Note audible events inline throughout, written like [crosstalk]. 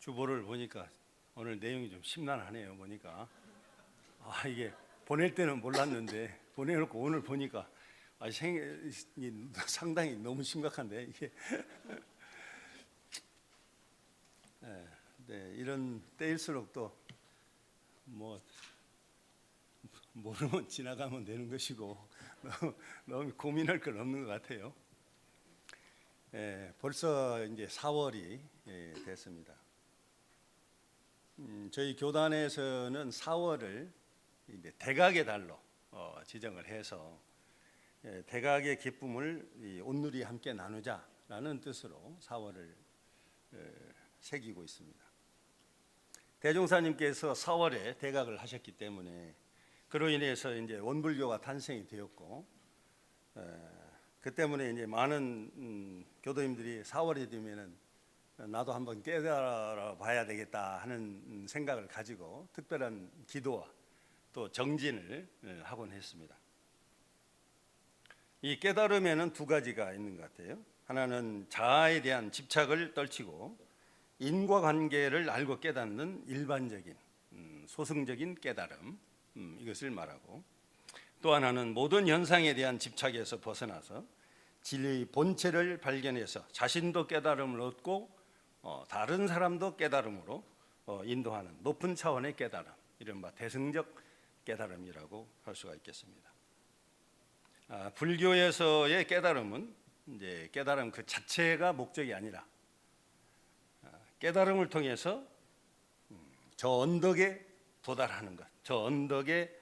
주보를 보니까 오늘 내용이 좀 심란하네요. 보니까 아 이게 보낼 때는 몰랐는데 보내놓고 오늘 보니까 아, 생, 이, 상당히 너무 심각한데 이게 [laughs] 네, 네, 이런 때일수록 또 뭐 모르면 지나가면 되는 것이고 [laughs] 너무, 너무 고민할 건 없는 것 같아요. 예, 벌써 이제 4월이 예, 됐습니다. 음, 저희 교단에서는 4월을 이제 대각의 달로 어, 지정을 해서 예, 대각의 기쁨을 이 온누리 함께 나누자라는 뜻으로 4월을 예, 새기고 있습니다. 대종사님께서 4월에 대각을 하셨기 때문에 그로 인해서 이제 원불교가 탄생이 되었고 에, 그 때문에 이제 많은 음, 교도님들이 4월이 되면은 나도 한번 깨달아 봐야 되겠다 하는 음, 생각을 가지고 특별한 기도와 또 정진을 예, 하곤 했습니다. 이 깨달음에는 두 가지가 있는 것 같아요. 하나는 자아에 대한 집착을 떨치고 인과관계를 알고 깨닫는 일반적인 음, 소승적인 깨달음 음, 이것을 말하고 또 하나는 모든 현상에 대한 집착에서 벗어나서 진리의 본체를 발견해서 자신도 깨달음을 얻고 어, 다른 사람도 깨달음으로 어, 인도하는 높은 차원의 깨달음 이른바 대승적 깨달음이라고 할 수가 있겠습니다. 아, 불교에서의 깨달음은 이제 깨달음 그 자체가 목적이 아니라 깨달음을 통해서 음, 저 언덕에 도달하는 것, 저 언덕의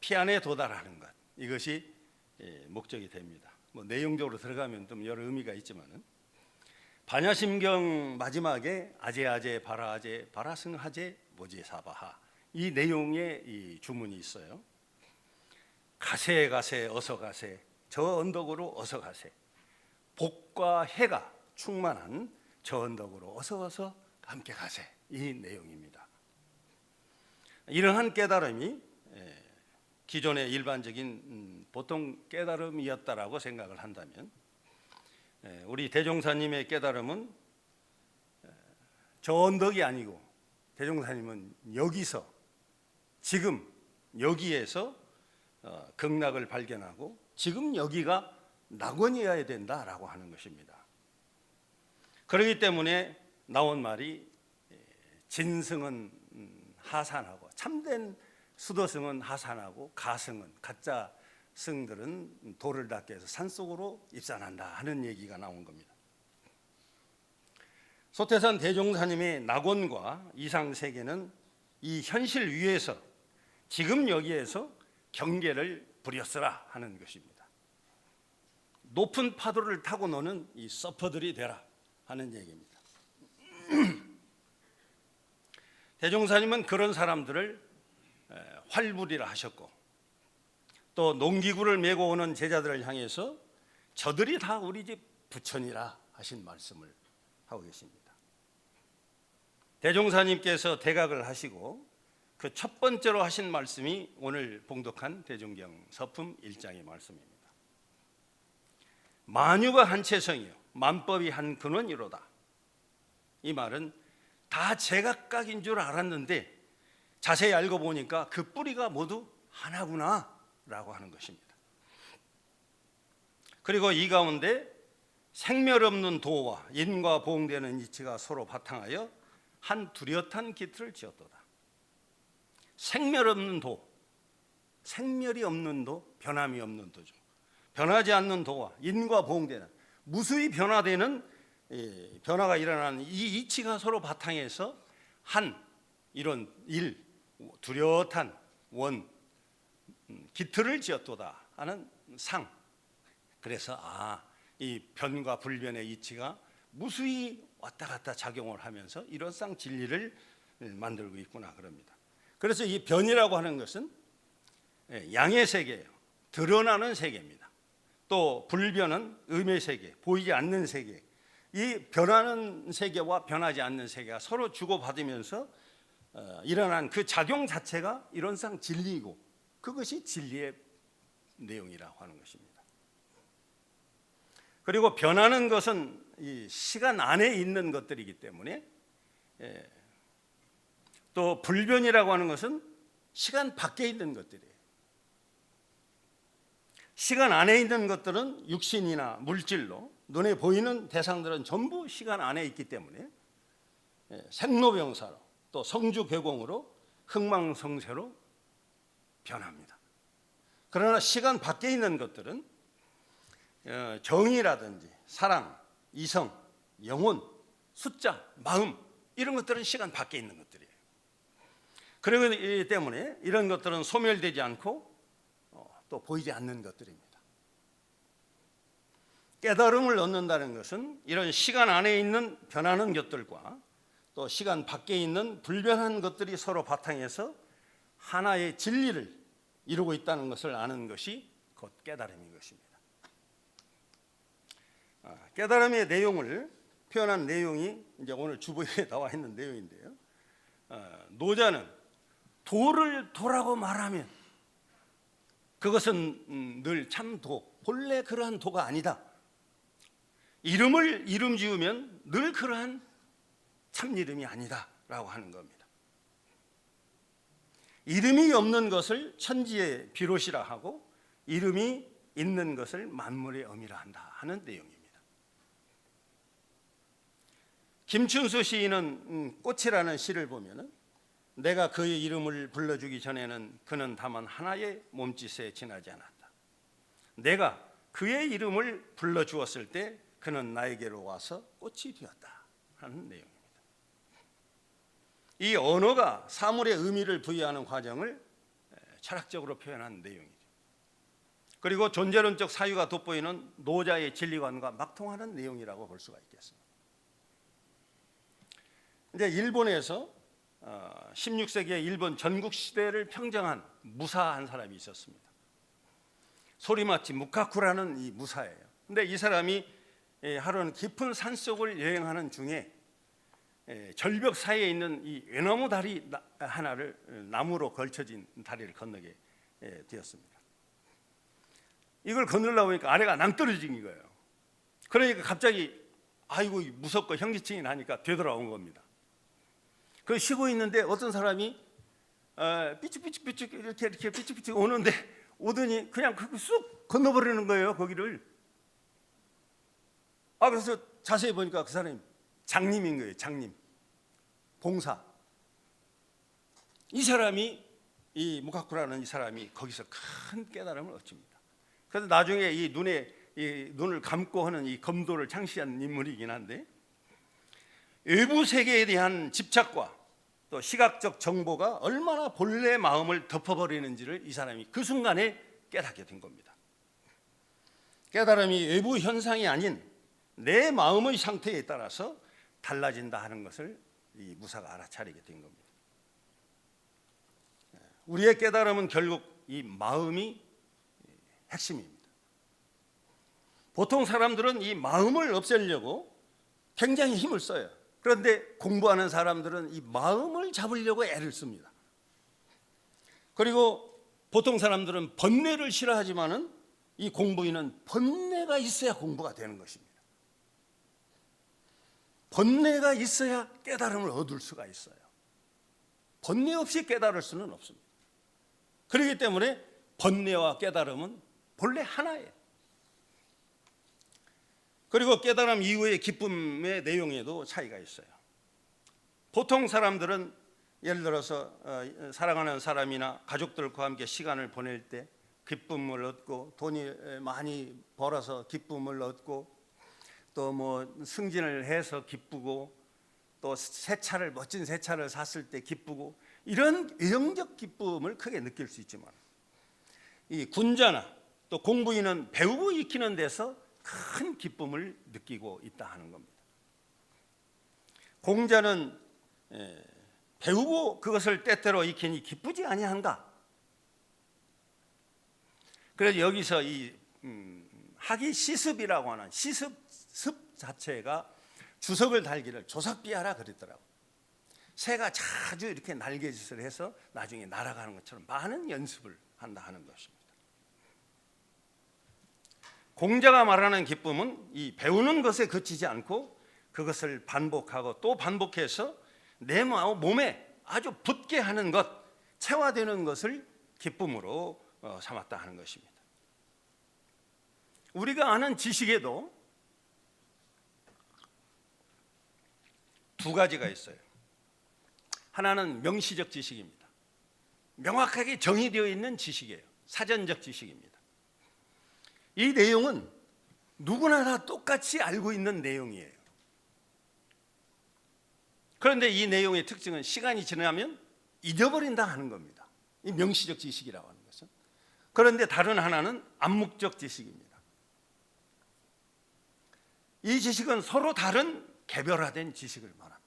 피안에 도달하는 것 이것이 예, 목적이 됩니다. 뭐 내용적으로 들어가면 좀 여러 의미가 있지만은 반야심경 마지막에 아제 아제 바라 아제 바라승 하제 모지 사바하 이 내용의 이 주문이 있어요. 가세 가세 어서 가세 저 언덕으로 어서 가세 복과 해가 충만한 저 언덕으로 어서 어서 함께 가세 이 내용입니다. 이러한 깨달음이 예, 기존의 일반적인 음, 보통 깨달음이었다라고 생각을 한다면 예, 우리 대종사님의 깨달음은 예, 저 언덕이 아니고 대종사님은 여기서 지금 여기에서 어, 극락을 발견하고 지금 여기가 낙원이어야 된다라고 하는 것입니다. 그렇기 때문에 나온 말이 진승은 음, 하산하고 참된 수도승은 하산하고 가승은 가짜 승들은 돌을 닦게 해서 산속으로 입산한다 하는 얘기가 나온 겁니다. 소태산 대종사님의 낙원과 이상 세계는 이 현실 위에서 지금 여기에서 경계를 부렸으라 하는 것입니다. 높은 파도를 타고 노는 이 서퍼들이 되라. 하는 얘기입니다. [clears throat] 대종사님은 그런 사람들을 활불이라 하셨고 또 농기구를 메고 오는 제자들을 향해서 저들이 다 우리 집 부천이라 하신 말씀을 하고 계십니다. 대종사님께서 대각을 하시고 그 첫 번째로 하신 말씀이 오늘 봉독한 대종경 서품 1장의 말씀입니다. 만유가 한체성이요 만법이 한 근원이로다. 이 말은 다 제각각인 줄 알았는데 자세히 알고 보니까 그 뿌리가 모두 하나구나 라고 하는 것입니다. 그리고 이 가운데 생멸 없는 도와 인과 보응되는 이치가 서로 바탕하여 한 뚜렷한 기틀을 지었도다. 생멸 없는 도, 생멸이 없는 도, 변함이 없는 도죠. 변하지 않는 도와 인과 보응되는 무수히 변화되는 변화가 일어나는 이 이치가 서로 바탕에서 한 이런 일 두렷한 원 음, 기틀을 지었도다 하는 상. 그래서 아 이 변과 불변의 이치가 무수히 왔다 갔다 작용을 하면서 이런 쌍 진리를 만들고 있구나 그럽니다. 그래서 이 변이라고 하는 것은 양의 세계예요. 드러나는 세계입니다. 또 불변은 음의 세계, 보이지 않는 세계. 이 변하는 세계와 변하지 않는 세계가 서로 주고받으면서 어, 일어난 그 작용 자체가 이론상 진리이고 그것이 진리의 내용이라고 하는 것입니다. 그리고 변하는 것은 이 시간 안에 있는 것들이기 때문에 예. 또 불변이라고 하는 것은 시간 밖에 있는 것들이에요. 시간 안에 있는 것들은 육신이나 물질로 눈에 보이는 대상들은 전부 시간 안에 있기 때문에 예, 생로병사로 또 성주괴공으로 흥망성쇠로 변합니다. 그러나 시간 밖에 있는 것들은 어, 정의라든지 사랑, 이성, 영혼, 숫자, 마음 이런 것들은 시간 밖에 있는 것들이에요. 그렇기 때문에 이런 것들은 소멸되지 않고 어, 또 보이지 않는 것들입니다. 깨달음을 얻는다는 것은 이런 시간 안에 있는 변하는 것들과 또 시간 밖에 있는 불변한 것들이 서로 바탕에서 하나의 진리를 이루고 있다는 것을 아는 것이 곧 깨달음인 것입니다. 아, 깨달음의 내용을 표현한 내용이 이제 오늘 주보에 [laughs] 나와 있는 내용인데요. 아, 노자는 도를 도라고 말하면 그것은 음, 늘 참도, 본래 그러한 도가 아니다. 이름을 이름 지으면 늘 그러한 참 이름이 아니다라고 하는 겁니다. 이름이 없는 것을 천지의 비롯이라 하고 이름이 있는 것을 만물의 엄이라 한다 하는 내용입니다. 김춘수 시인은 음, 꽃이라는 시를 보면은 내가 그의 이름을 불러주기 전에는 그는 다만 하나의 몸짓에 지나지 않았다. 내가 그의 이름을 불러주었을 때 그는 나에게로 와서 꽃이 되었다 하는 내용입니다. 이 언어가 사물의 의미를 부여하는 과정을 철학적으로 표현한 내용이죠. 그리고 존재론적 사유가 돋보이는 노자의 진리관과 막통하는 내용이라고 볼 수가 있겠습니다. 이제 일본에서 16세기의 일본 전국 시대를 평정한 무사 한 사람이 있었습니다. 소리마치 무카쿠라는 이 무사예요. 근데 이 사람이 하루는 깊은 산 속을 여행하는 중에 절벽 사이에 있는 이 외나무 다리 하나를 나무로 걸쳐진 다리를 건너게 되었습니다. 이걸 건너려고 하니까 아래가 낭떠러진 거예요. 그러니까 갑자기 아이고 무섭고 현기증이 나니까 되돌아온 겁니다. 그 쉬고 있는데 어떤 사람이 어, 삐죽삐죽삐죽 이렇게 이렇게 삐죽삐죽 오는데 오더니 그냥 쑥 건너버리는 거예요 거기를. 아 그래서 자세히 보니까 그 사람이 장님인 거예요 장님. 봉사. 이 사람이 이 무카쿠라는 이 사람이 거기서 큰 깨달음을 얻습니다. 그래서 나중에 이 눈에 이 눈을 감고 하는 이 검도를 창시한 인물이긴 한데 외부 세계에 대한 집착과 또 시각적 정보가 얼마나 본래 마음을 덮어버리는지를 이 사람이 그 순간에 깨닫게 된 겁니다. 깨달음이 외부 현상이 아닌 내 마음의 상태에 따라서 달라진다 하는 것을 이 무사가 알아차리게 된 겁니다. 우리의 깨달음은 결국 이 마음이 핵심입니다. 보통 사람들은 이 마음을 없애려고 굉장히 힘을 써요. 그런데 공부하는 사람들은 이 마음을 잡으려고 애를 씁니다. 그리고 보통 사람들은 번뇌를 싫어하지만은 이 공부인은 번뇌가 있어야 공부가 되는 것입니다. 번뇌가 있어야 깨달음을 얻을 수가 있어요. 번뇌 없이 깨달을 수는 없습니다. 그렇기 때문에 번뇌와 깨달음은 본래 하나예요. 그리고 깨달음 이후의 기쁨의 내용에도 차이가 있어요. 보통 사람들은 예를 들어서 어, 사랑하는 사람이나 가족들과 함께 시간을 보낼 때 기쁨을 얻고 돈이 많이 벌어서 기쁨을 얻고 또 뭐 승진을 해서 기쁘고 또 새 차를 멋진 새 차를 샀을 때 기쁘고 이런 외형적 기쁨을 크게 느낄 수 있지만 이 군자나 또 공부인은 배우고 익히는 데서 큰 기쁨을 느끼고 있다 하는 겁니다. 공자는 배우고 그것을 때때로 익히니 기쁘지 아니한가? 그래서 여기서 이 음, 학이 시습이라고 하는 시습 습 자체가 주석을 달기를 조삭비하라 그랬더라고. 새가 자주 이렇게 날개짓을 해서 나중에 날아가는 것처럼 많은 연습을 한다 하는 것입니다. 공자가 말하는 기쁨은 이 배우는 것에 그치지 않고 그것을 반복하고 또 반복해서 내 마- 몸에 아주 붙게 하는 것, 체화되는 것을 기쁨으로 어, 삼았다 하는 것입니다. 우리가 아는 지식에도 두 가지가 있어요. 하나는 명시적 지식입니다. 명확하게 정의되어 있는 지식이에요. 사전적 지식입니다. 이 내용은 누구나 다 똑같이 알고 있는 내용이에요. 그런데 이 내용의 특징은 시간이 지나면 잊어버린다 하는 겁니다. 이 명시적 지식이라고 하는 것은. 그런데 다른 하나는 암묵적 지식입니다. 이 지식은 서로 다른 개별화된 지식을 말합니다.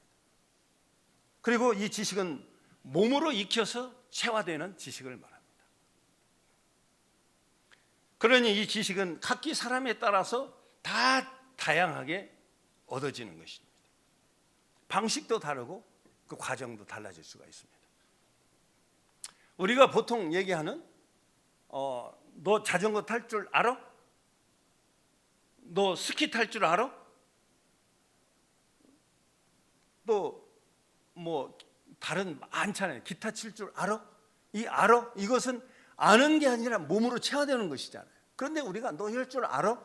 그리고 이 지식은 몸으로 익혀서 체화되는 지식을 말합니다. 그러니 이 지식은 각기 사람에 따라서 다 다양하게 얻어지는 것입니다. 방식도 다르고 그 과정도 달라질 수가 있습니다. 우리가 보통 얘기하는 어, 너 자전거 탈 줄 알아? 너 스키 탈 줄 알아? 또 뭐 다른 많잖아요. 기타 칠 줄 알아? 이 알아? 이것은 아는 게 아니라 몸으로 체화되는 것이잖아요. 그런데 우리가 너 이럴 줄 알아?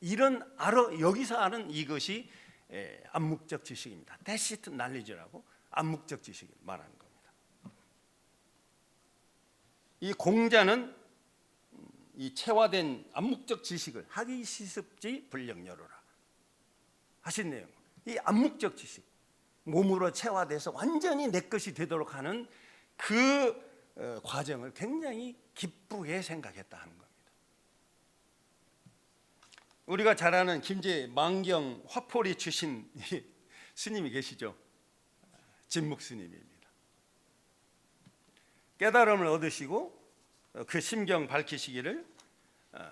이런 알아 여기서 아는 이것이 에, 암묵적 지식입니다. 대시트 날리지라고 암묵적 지식을 말하는 겁니다. 이 공자는 음, 이 체화된 암묵적 지식을 하기 시습지 불령여로라 하신 내용. 이 암묵적 지식 몸으로 체화돼서 완전히 내 것이 되도록 하는 그 어, 과정을 굉장히 기쁘게 생각했다 하는 겁니다. 우리가 잘 아는 김제 망경 화포리 출신 이 [laughs] 스님이 계시죠. 진묵 스님입니다. 깨달음을 얻으시고 어, 그 심경 밝히시기를 어,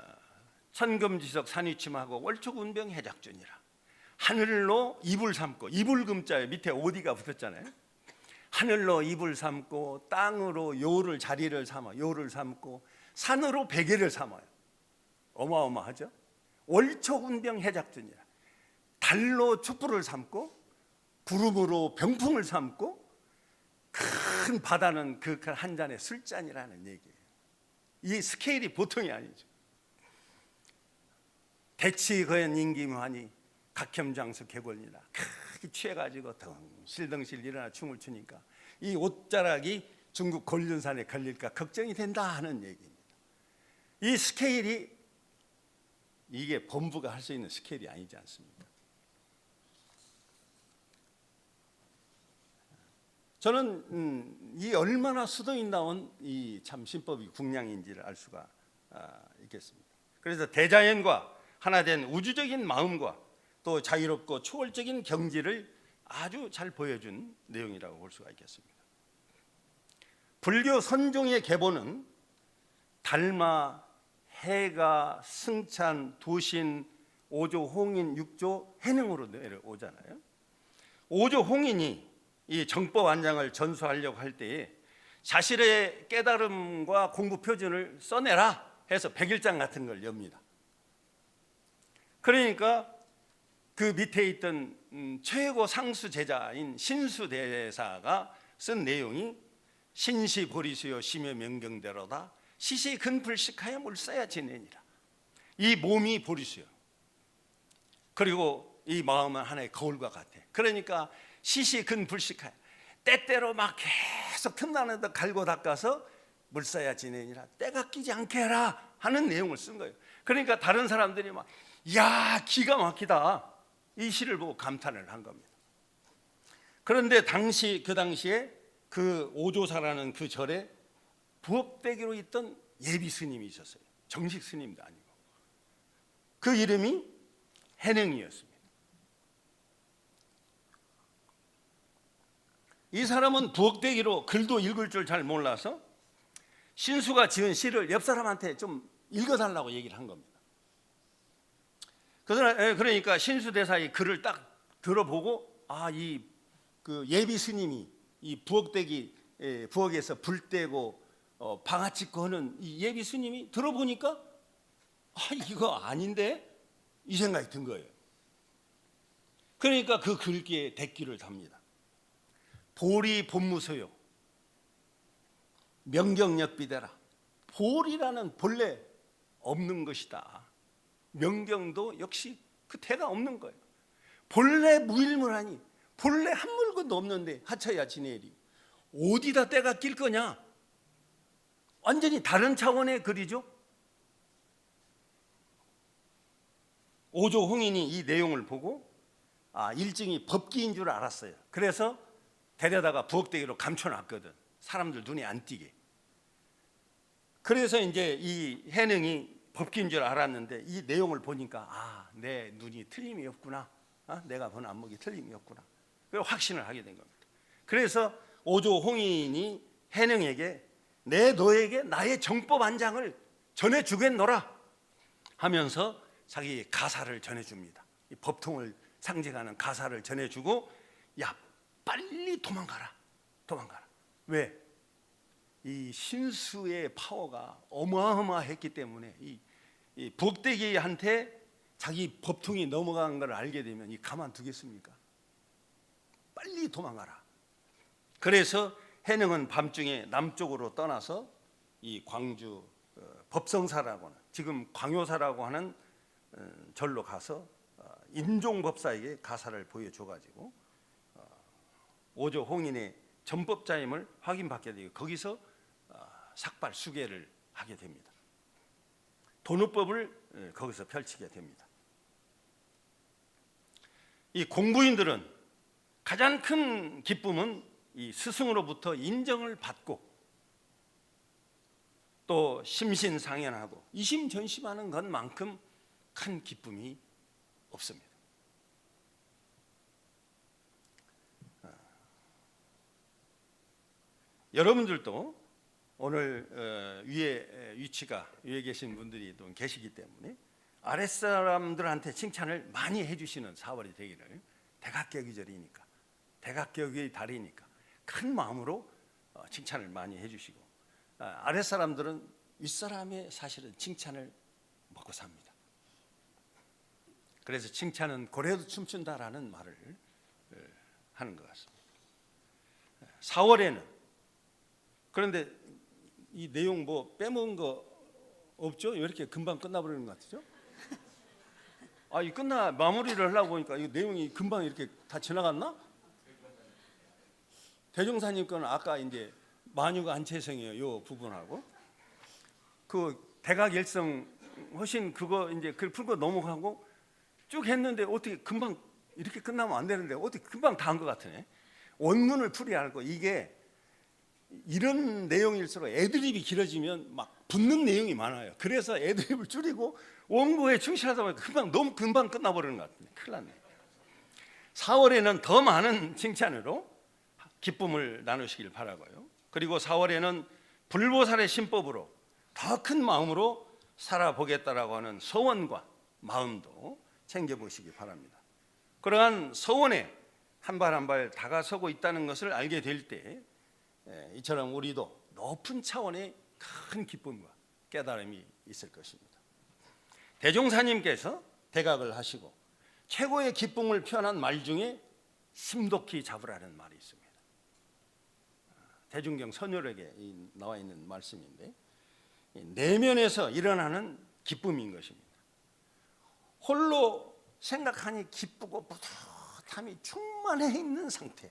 천금지석 산위침하고 월초군병 해작준이라 하늘로 이불 삼고 이불금자에 밑에 오디가 붙었잖아요. 하늘로 이불 삼고 땅으로 요를 자리를 삼아 요를 삼고 산으로 베개를 삼아요. 어마어마하죠. 월초군병 해작준이라 달로 촛불을 삼고 구름으로 병풍을 삼고 큰 바다는 그 한 잔의 술잔이라는 얘기예요. 이 스케일이 보통이 아니죠. 대치 거연 임기무하니 각혐장수 개골이라 크게 취해가지고 덩실덩실 일어나 춤을 추니까 이 옷자락이 중국 골륜산에 걸릴까 걱정이 된다 하는 얘기입니다. 이 스케일이 이게 본부가 할 수 있는 스케일이 아니지 않습니까? 저는 음, 이 얼마나 수도인다운 이 참 신법이 궁량인지를 알 수가 아, 있겠습니다. 그래서 대자연과 하나된 우주적인 마음과 또 자유롭고 초월적인 경지를 아주 잘 보여준 내용이라고 볼 수가 있겠습니다. 불교 선종의 계보는 달마, 해가, 승찬, 도신, 오조, 홍인, 육조, 해능으로 내려오잖아요. 오조 홍인이 이 정법 완장을 전수하려고 할 때에 자신의 깨달음과 공부 표준을 써내라 해서 백일장 같은 걸 엽니다. 그러니까 그 밑에 있던 음, 최고 상수 제자인 신수 대사가 쓴 내용이 신시 보리수요 심여 명경대로다. 시시 근불식하여 물사야 지내니라. 이 몸이 보리수요 그리고 이 마음은 하나의 거울과 같아. 그러니까 시시 근불식하여 때때로 막 계속 틈나는 데 갈고 닦아서 물사야 지내니라. 때가 끼지 않게 해라 하는 내용을 쓴 거예요. 그러니까 다른 사람들이 막 야 기가 막히다 이 시를 보고 감탄을 한 겁니다. 그런데 당시 그 당시에 그 오조사라는 그 절에 부업되기로 있던 예비 스님이 있었어요. 정식 스님도 아니고 그 이름이 해능이었습니다. 이 사람은 부업되기로 글도 읽을 줄 잘 몰라서 신수가 지은 시를 옆 사람한테 좀 읽어달라고 얘기를 한 겁니다. 그러니까 신수 대사의 글을 딱 들어보고 아 이 그 예비 스님이 이 부엌대기 예, 부엌에서 불 떼고 어, 방아 찍고 하는 이 예비 스님이 들어보니까 아 이거 아닌데 이 생각이 든 거예요. 그러니까 그 글귀에 대기를 답니다. 보리 본무소요. 명경역비대라. 보리라는 본래 없는 것이다. 명경도 역시 그 대가 없는 거예요. 본래 무일문하니 본래 한 물건도 없는데 하차야 지내리 어디다 때가 낄 거냐? 완전히 다른 차원의 글이죠. 오조 홍인이 이 내용을 보고 아 일증이 법기인 줄 알았어요. 그래서 데려다가 부엌대기로 감춰놨거든. 사람들 눈에 안 띄게. 그래서 이제 이 해능이 법기인 줄 알았는데 이 내용을 보니까 아 내 눈이 틀림이 없구나. 아, 내가 본 안목이 틀림이 없구나. 그 확신을 하게 된 겁니다. 그래서 오조 홍인이 해능에게 내 너에게 나의 정법 안장을 전해 주겠노라 하면서 자기 가사를 전해 줍니다. 이 법통을 상징하는 가사를 전해 주고 야 빨리 도망가라. 도망가라. 왜? 이 신수의 파워가 어마어마했기 때문에 이, 이 부엌대기한테 자기 법통이 넘어간 걸 알게 되면 이 가만두겠습니까? 빨리 도망가라. 그래서 해능은 밤중에 남쪽으로 떠나서 이 광주 어, 법성사라고는 지금 광효사라고 하는 어, 절로 가서 어, 임종법사에게 가사를 보여줘가지고 어, 오조 홍인의 전법자임을 확인받게 되고 거기서 어, 삭발 수계를 하게 됩니다. 도누법을 예, 거기서 펼치게 됩니다. 이 공부인들은 가장 큰 기쁨은 이 스승으로부터 인정을 받고 또 심신상연하고 이심전심하는 것만큼 큰 기쁨이 없습니다. 아. 여러분들도 오늘 어, 위에 위치가 위에 계신 분들이 또 계시기 때문에 아랫사람들한테 칭찬을 많이 해주시는 4월이 되기를 대각격이절이니까 대각격의 달이니까 큰 마음으로 어, 칭찬을 많이 해주시고 아, 아랫사람들은 윗사람의 사실은 칭찬을 먹고 삽니다. 그래서 칭찬은 고래도 춤춘다라는 말을 어, 하는 것 같습니다. 4월에는 그런데 이 내용 뭐 빼먹은 거 없죠? 왜 이렇게 금방 끝나버리는 것 같죠? 아, 이 끝나 마무리를 하려고 보니까 이 내용이 금방 이렇게 다 지나갔나? 대종사님 거는 아까 이제 만유가 안채성이에요. 요 부분하고 그 대각일성 훨씬 그거 이제 글 풀고 넘어가고 쭉 했는데 어떻게 금방 이렇게 끝나면 안 되는데 어떻게 금방 다 한 것 같으네. 원문을 풀이 알고 이게 이런 내용일수록 애드립이 길어지면 막 붙는 내용이 많아요. 그래서 애드립을 줄이고 원고에 충실하다 보니까 금방 너무 금방 끝나버리는 것 같네. 큰일 났네. 4월에는 더 많은 칭찬으로 기쁨을 나누시길 바라고요. 그리고 4월에는 불보살의 신법으로 더 큰 마음으로 살아보겠다라고 하는 소원과 마음도 챙겨보시기 바랍니다. 그러한 소원에 한 발 한 발 다가서고 있다는 것을 알게 될 때 이처럼 우리도 높은 차원의 큰 기쁨과 깨달음이 있을 것입니다. 대종사님께서 대각을 하시고 최고의 기쁨을 표현한 말 중에 심독히 잡으라는 말이 있습니다. 대중경 선열에게 나와 있는 말씀인데 내면에서 일어나는 기쁨인 것입니다. 홀로 생각하니 기쁘고 뿌듯함이 충만해 있는 상태.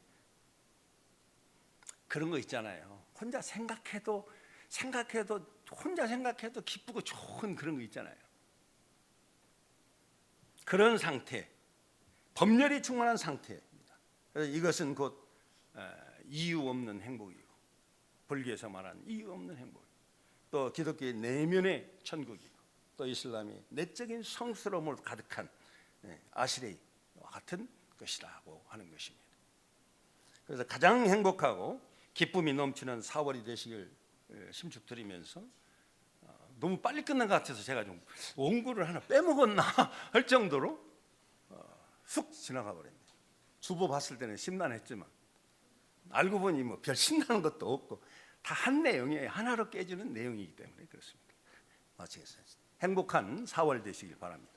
그런 거 있잖아요. 혼자 생각해도 생각해도 혼자 생각해도 기쁘고 좋은 그런 거 있잖아요. 그런 상태, 법렬이 충만한 상태입니다. 그래서 이것은 곧 이유 없는 행복이고 불교에서 말하는 이유 없는 행복. 또 기독교의 내면의 천국이고 또 이슬람의 내적인 성스러움을 가득한 아시레이와 같은 것이라고 하는 것입니다. 그래서 가장 행복하고 기쁨이 넘치는 4월이 되시길 심축드리면서 어, 너무 빨리 끝난 것 같아서 제가 좀 원고를 하나 빼먹었나 [laughs] 할 정도로 어, 쑥 지나가 버렸네요. 주보 봤을 때는 심란했지만 알고 보니 뭐 별 신나는 것도 없고 다 한 내용이에요. 하나로 깨지는 내용이기 때문에 그렇습니다. 마치겠습니다. 행복한 4월 되시길 바랍니다.